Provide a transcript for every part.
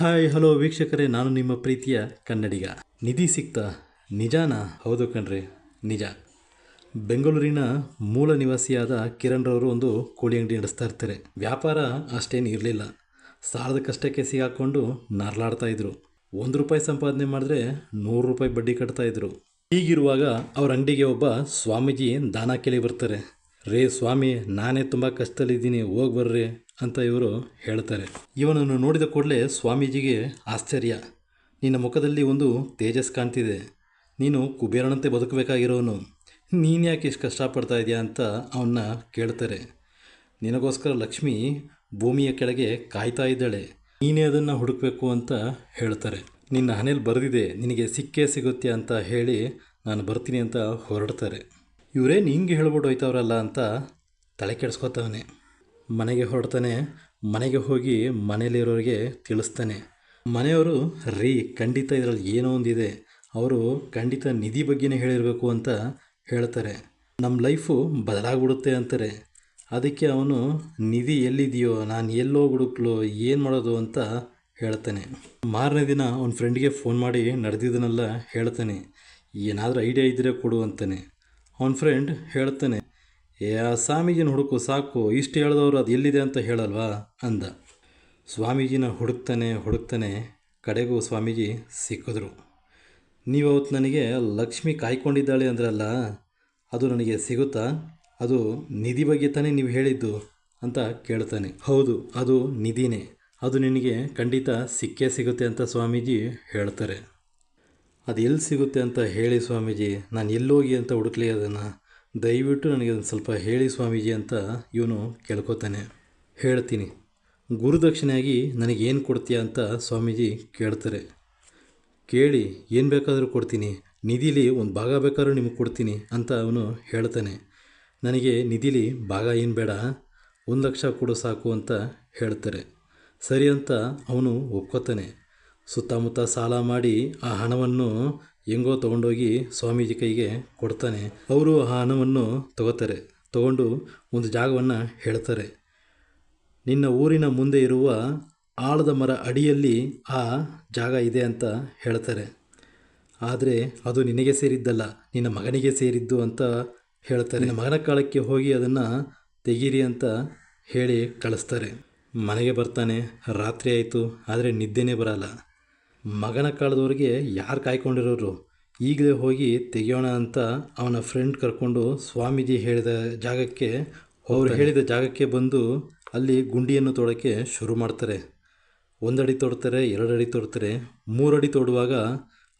Hi hello ವೀಕ್ಷಕರೇ, ನಾನು ನಿಮ್ಮ ಪ್ರೀತಿಯ ಕನ್ನಡಿಗ. ನಿಧಿ ಸಿಕ್ತಾ ನಿಜಾನ? ಹೌದು ಕಣ್ರಿ, ನಿಜ. ಬೆಂಗಳೂರಿನ ಮೂಲ ನಿವಾಸಿಯಾದ ಕಿರಣ್ ರವರು ಒಂದು ಕೋಳಿ ಅಂಗಡಿ ನಡೆಸ್ತಾ ಇರ್ತಾರೆ. ವ್ಯಾಪಾರ ಅಷ್ಟೇನು ಇರಲಿಲ್ಲ. ಸಾಲದ ಕಷ್ಟಕ್ಕೆ ಸಿಗಾಕೊಂಡು ನಾರ್ಲಾಡ್ತಾ ಇದ್ರು. ಒಂದು ರೂಪಾಯಿ ಸಂಪಾದನೆ ಮಾಡಿದ್ರೆ ನೂರು ರೂಪಾಯಿ ಬಡ್ಡಿ ಕಟ್ತಾ ಇದ್ರು. ಹೀಗಿರುವಾಗ ಅವ್ರ ಅಂಗಡಿಗೆ ಒಬ್ಬ ಸ್ವಾಮೀಜಿ ದಾನ ಕೇಳಿ ಬರ್ತಾರೆ. ರೇ ಸ್ವಾಮಿ, ನಾನೇ ತುಂಬ ಕಷ್ಟದಲ್ಲಿದ್ದೀನಿ, ಹೋಗಿ ಬರ್ರಿ. ಅಂತ ಇವರು ಹೇಳ್ತಾರೆ. ಇವನನ್ನು ನೋಡಿದ ಕೂಡಲೇ ಸ್ವಾಮೀಜಿಗೆ ಆಶ್ಚರ್ಯ. ನಿನ್ನ ಮುಖದಲ್ಲಿ ಒಂದು ತೇಜಸ್ ಕಾಣ್ತಿದೆ. ನೀನು ಕುಬೇರನಂತೆ ಬದುಕಬೇಕಾಗಿರೋನು. ನೀನು ಯಾಕೆ ಇಷ್ಟು ಕಷ್ಟಪಡ್ತಾ ಇದೆಯಾ ಅಂತ ಅವನ್ನ ಕೇಳ್ತಾರೆ. ನಿನಗೋಸ್ಕರ ಲಕ್ಷ್ಮಿ ಭೂಮಿಯ ಕೆಳಗೆ ಕಾಯ್ತಾ ಇದ್ದಾಳೆ. ನೀನೇ ಅದನ್ನು ಹುಡುಕಬೇಕು ಅಂತ ಹೇಳ್ತಾರೆ. ನಿನ್ನ ಹಣೆಯಲ್ಲಿ ಬರೆದಿದೆ. ನಿನಗೆ ಸಿಕ್ಕೇ ಸಿಗುತ್ತೆ ಅಂತ ಹೇಳಿ ನಾನು ಬರ್ತೀನಿ ಅಂತ ಹೊರಡ್ತಾರೆ. ಇವರೇನು ಹಿಂಗೆ ಹೇಳ್ಬಿಟ್ಟು ಹೋಯ್ತವ್ರಲ್ಲ ಅಂತ ತಲೆ ಕೆಡಿಸ್ಕೊತವನೆ. ಮನೆಗೆ ಹೊರಡ್ತಾನೆ, ಮನೆಗೆ ಹೋಗಿ ಮನೇಲಿರೋರಿಗೆ ತಿಳಿಸ್ತಾನೆ. ಮನೆಯವರು, ರೀ, ಖಂಡಿತ ಇದರಲ್ಲಿ ಏನೋ ಒಂದಿದೆ. ಅವರು ಖಂಡಿತ ನಿಧಿ ಬಗ್ಗೆನೇ ಹೇಳಿರಬೇಕು ಅಂತ ಹೇಳ್ತಾರೆ. ನಮ್ಮ ಲೈಫು ಬದಲಾಗ್ಬಿಡುತ್ತೆ ಅಂತಾರೆ. ಅದಕ್ಕೆ ಅವನು, ನಿಧಿ ಎಲ್ಲಿದೆಯೋ ನಾನು ಎಲ್ಲೋ ಹುಡುಕ್ಲೋ, ಏನು ಮಾಡೋದು ಅಂತ ಹೇಳ್ತಾನೆ. ಮಾರನೇ ದಿನ ಅವನ ಫ್ರೆಂಡ್ಗೆ ಫೋನ್ ಮಾಡಿ ನಡೆದಿದ್ದನ್ನೆಲ್ಲ ಹೇಳ್ತಾನೆ. ಏನಾದರೂ ಐಡಿಯಾ ಇದ್ದರೆ ಕೊಡು ಅಂತಾನೆ. ಅವನ ಫ್ರೆಂಡ್ ಹೇಳ್ತಾನೆ ಏ, ಆ ಸ್ವಾಮೀಜಿನ ಹುಡುಕು ಸಾಕು, ಇಷ್ಟು ಹೇಳಿದವರು ಅದು ಎಲ್ಲಿದೆ ಅಂತ ಹೇಳಲ್ವಾ? ಅಂದ. ಸ್ವಾಮೀಜಿನ ಹುಡುಕ್ತಾನೆ ಹುಡುಕ್ತಾನೆ ಕಡೆಗೂ ಸ್ವಾಮೀಜಿ ಸಿಕ್ಕಿದ್ರು. ನೀವು ನನಗೆ ಲಕ್ಷ್ಮಿ ಕಾಯ್ಕೊಂಡಿದ್ದಾಳೆ ಅಂದ್ರಲ್ಲ, ಅದು ನನಗೆ ಸಿಗುತ್ತಾ? ಅದು ನಿಧಿ ಬಗ್ಗೆ ತಾನೇ ನೀವು ಹೇಳಿದ್ದು? ಅಂತ ಕೇಳ್ತಾನೆ. ಹೌದು, ಅದು ನಿಧಿನೇ. ಅದು ನಿನಗೆ ಖಂಡಿತ ಸಿಕ್ಕೇ ಸಿಗುತ್ತೆ ಅಂತ ಸ್ವಾಮೀಜಿ ಹೇಳ್ತಾರೆ. ಅದು ಎಲ್ಲಿ ಸಿಗುತ್ತೆ ಅಂತ ಹೇಳಿ ಸ್ವಾಮೀಜಿ, ನಾನು ಎಲ್ಲೋಗಿ ಅಂತ ಹುಡುಕ್ಲಿ ಅದನ್ನು? ದಯವಿಟ್ಟು ನನಗೆ ಒಂದು ಸ್ವಲ್ಪ ಹೇಳಿ ಸ್ವಾಮೀಜಿ ಅಂತ ಇವನು ಕೇಳ್ಕೊತಾನೆ. ಹೇಳ್ತೀನಿ. ಗುರುದಕ್ಷಿಣೆಯಾಗಿ ನನಗೇನು ಕೊಡ್ತೀಯ ಅಂತ ಸ್ವಾಮೀಜಿ ಕೇಳ್ತಾರೆ. ಕೇಳಿ, ಏನು ಬೇಕಾದರೂ ಕೊಡ್ತೀನಿ. ನಿಧಿಲಿ ಒಂದು ಭಾಗ ಬೇಕಾದ್ರೂ ನಿಮಗೆ ಕೊಡ್ತೀನಿ ಅಂತ ಅವನು ಹೇಳ್ತಾನೆ. ನನಗೆ ನಿಧಿಲಿ ಭಾಗ ಏನು ಬೇಡ, ಒಂದು ಲಕ್ಷ ಕೊಡು ಸಾಕು ಅಂತ ಹೇಳ್ತಾರೆ. ಸರಿ ಅಂತ ಅವನು ಒಪ್ಕೋತಾನೆ. ಸುತ್ತಮುತ್ತ ಸಾಲ ಮಾಡಿ ಆ ಹಣವನ್ನು ಹೆಂಗೋ ತಗೊಂಡೋಗಿ ಸ್ವಾಮೀಜಿ ಕೈಗೆ ಕೊಡ್ತಾನೆ. ಅವರು ಆ ಹಣವನ್ನು ತಗೋತಾರೆ. ತಗೊಂಡು ಒಂದು ಜಾಗವನ್ನು ಹೇಳ್ತಾರೆ. ನಿನ್ನ ಊರಿನ ಮುಂದೆ ಇರುವ ಆಳದ ಮರ ಅಡಿಯಲ್ಲಿ ಆ ಜಾಗ ಇದೆ ಅಂತ ಹೇಳ್ತಾರೆ. ಆದರೆ ಅದು ನಿನಗೆ ಸೇರಿದ್ದಲ್ಲ, ನಿನ್ನ ಮಗನಿಗೆ ಸೇರಿದ್ದು ಅಂತ ಹೇಳ್ತಾರೆ. ನಿನ್ನ ಮಗನ ಕಾಲಕ್ಕೆ ಹೋಗಿ ಅದನ್ನು ತೆಗೀರಿ ಅಂತ ಹೇಳಿ ಕಳಿಸ್ತಾರೆ. ಮನೆಗೆ ಬರ್ತಾನೆ. ರಾತ್ರಿ ಆಯಿತು, ಆದರೆ ನಿದ್ದೆನೇ ಬರಲ್ಲ. ಮಗನ ಕಾಲದವರೆಗೆ ಯಾರು ಕಾಯ್ಕೊಂಡಿರೋರು? ಈಗಲೇ ಹೋಗಿ ತೆಗೆಯೋಣ ಅಂತ ಅವನ ಫ್ರೆಂಡ್ ಕರ್ಕೊಂಡು ಸ್ವಾಮೀಜಿ ಹೇಳಿದ ಜಾಗಕ್ಕೆ ಅವರು ಹೇಳಿದ ಜಾಗಕ್ಕೆ ಬಂದು ಅಲ್ಲಿ ಗುಂಡಿಯನ್ನು ತೊಡೋಕ್ಕೆ ಶುರು ಮಾಡ್ತಾರೆ. ಒಂದಡಿ ತೊಡ್ತಾರೆ ಎರಡು ಅಡಿ ತೋಡ್ತಾರೆ ಮೂರಡಿ ತೊಡುವಾಗ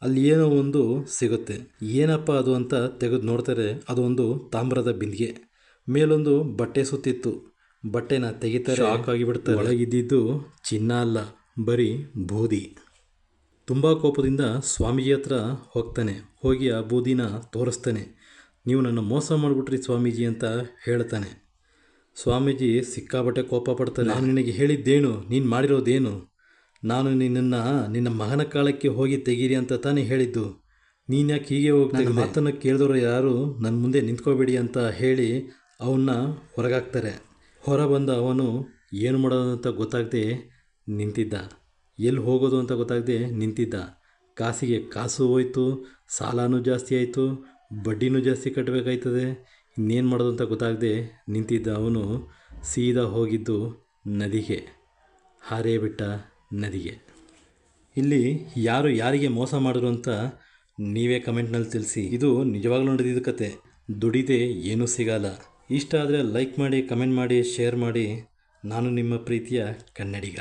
ಅಲ್ಲಿ ಏನೋ ಒಂದು ಸಿಗುತ್ತೆ. ಏನಪ್ಪ ಅದು ಅಂತ ತೆಗೆದು ನೋಡ್ತಾರೆ. ಅದು ಒಂದು ತಾಮ್ರದ ಬಿಂದಿಗೆ. ಮೇಲೊಂದು ಬಟ್ಟೆ ಸುತ್ತಿತ್ತು. ಬಟ್ಟೆನ ತೆಗಿತಾರೆ. ಹಾಕಾಗಿ ಆಗಿಬಿಡ್ತಾರೆ. ಒಳಗಿದ್ದಿದ್ದು ಚಿನ್ನ ಅಲ್ಲ ಬರೀ ಬೂದಿ. ತುಂಬ ಕೋಪದಿಂದ ಸ್ವಾಮೀಜಿ ಹತ್ರ ಹೋಗ್ತಾನೆ. ಹೋಗಿ ಆ ಬೂದಿನ ತೋರಿಸ್ತಾನೆ. ನೀವು ನನ್ನ ಮೋಸ ಮಾಡಿಬಿಟ್ರಿ ಸ್ವಾಮೀಜಿ ಅಂತ ಹೇಳ್ತಾನೆ. ಸ್ವಾಮೀಜಿ ಸಿಕ್ಕಾಬಟ್ಟೆ ಕೋಪ ಪಡ್ತಾರೆ. ನಾನು ನಿನಗೆ ಹೇಳಿದ್ದೇನು? ನೀನು ಮಾಡಿರೋದೇನು? ನಾನು ನಿನ್ನನ್ನು ನಿನ್ನ ಮಗನ ಕಾಲಕ್ಕೆ ಹೋಗಿ ತೆಗೀರಿ ಅಂತ ತಾನೇ ಹೇಳಿದ್ದು. ನೀನು ಯಾಕೆ ಹೀಗೆ ಹೋಗ್ತಾ ಮಾತನ್ನು ಕೇಳಿದವರು ಯಾರು ನನ್ನ ಮುಂದೆ ನಿಂತ್ಕೋಬೇಡಿ ಅಂತ ಹೇಳಿ ಅವನ್ನ ಹೊರಗಾಕ್ತಾರೆ. ಹೊರ ಬಂದ ಅವನು ಏನು ಮಾಡೋದು ಅಂತ ಗೊತ್ತಾಗದೆ ನಿಂತಿದ್ದ. ಎಲ್ಲಿ ಹೋಗೋದು ಅಂತ ಗೊತ್ತಾಗದೆ ನಿಂತಿದ್ದ. ಕಾಸಿಗೆ ಕಾಸು ಹೋಯಿತು, ಸಾಲನೂ ಜಾಸ್ತಿ ಆಯಿತು, ಬಡ್ಡಿನೂ ಜಾಸ್ತಿ ಕಟ್ಟಬೇಕಾಯ್ತದೆ ಇನ್ನೇನು ಮಾಡೋದು ಅಂತ ಗೊತ್ತಾಗದೆ ನಿಂತಿದ್ದ ಅವನು ಸೀದಾ ಹೋಗಿದ್ದು ನದಿಗೆ, ಹಾರೇ ಬಿಟ್ಟ ನದಿಗೆ. ಇಲ್ಲಿ ಯಾರು ಯಾರಿಗೆ ಮೋಸ ಮಾಡಿದ್ರು ಅಂತ ನೀವೇ ಕಮೆಂಟ್ನಲ್ಲಿ ತಿಳಿಸಿ. ಇದು ನಿಜವಾಗ್ಲೂ ನಡೆದಿದ್ದ ಕತೆ. ದುಡಿದೆ ಏನೂ ಸಿಗಲ್ಲ. ಇಷ್ಟ ಆದರೆ ಲೈಕ್ ಮಾಡಿ ಕಮೆಂಟ್ ಮಾಡಿ ಶೇರ್ ಮಾಡಿ. ನಾನು ನಿಮ್ಮ ಪ್ರೀತಿಯ ಕನ್ನಡಿಗ.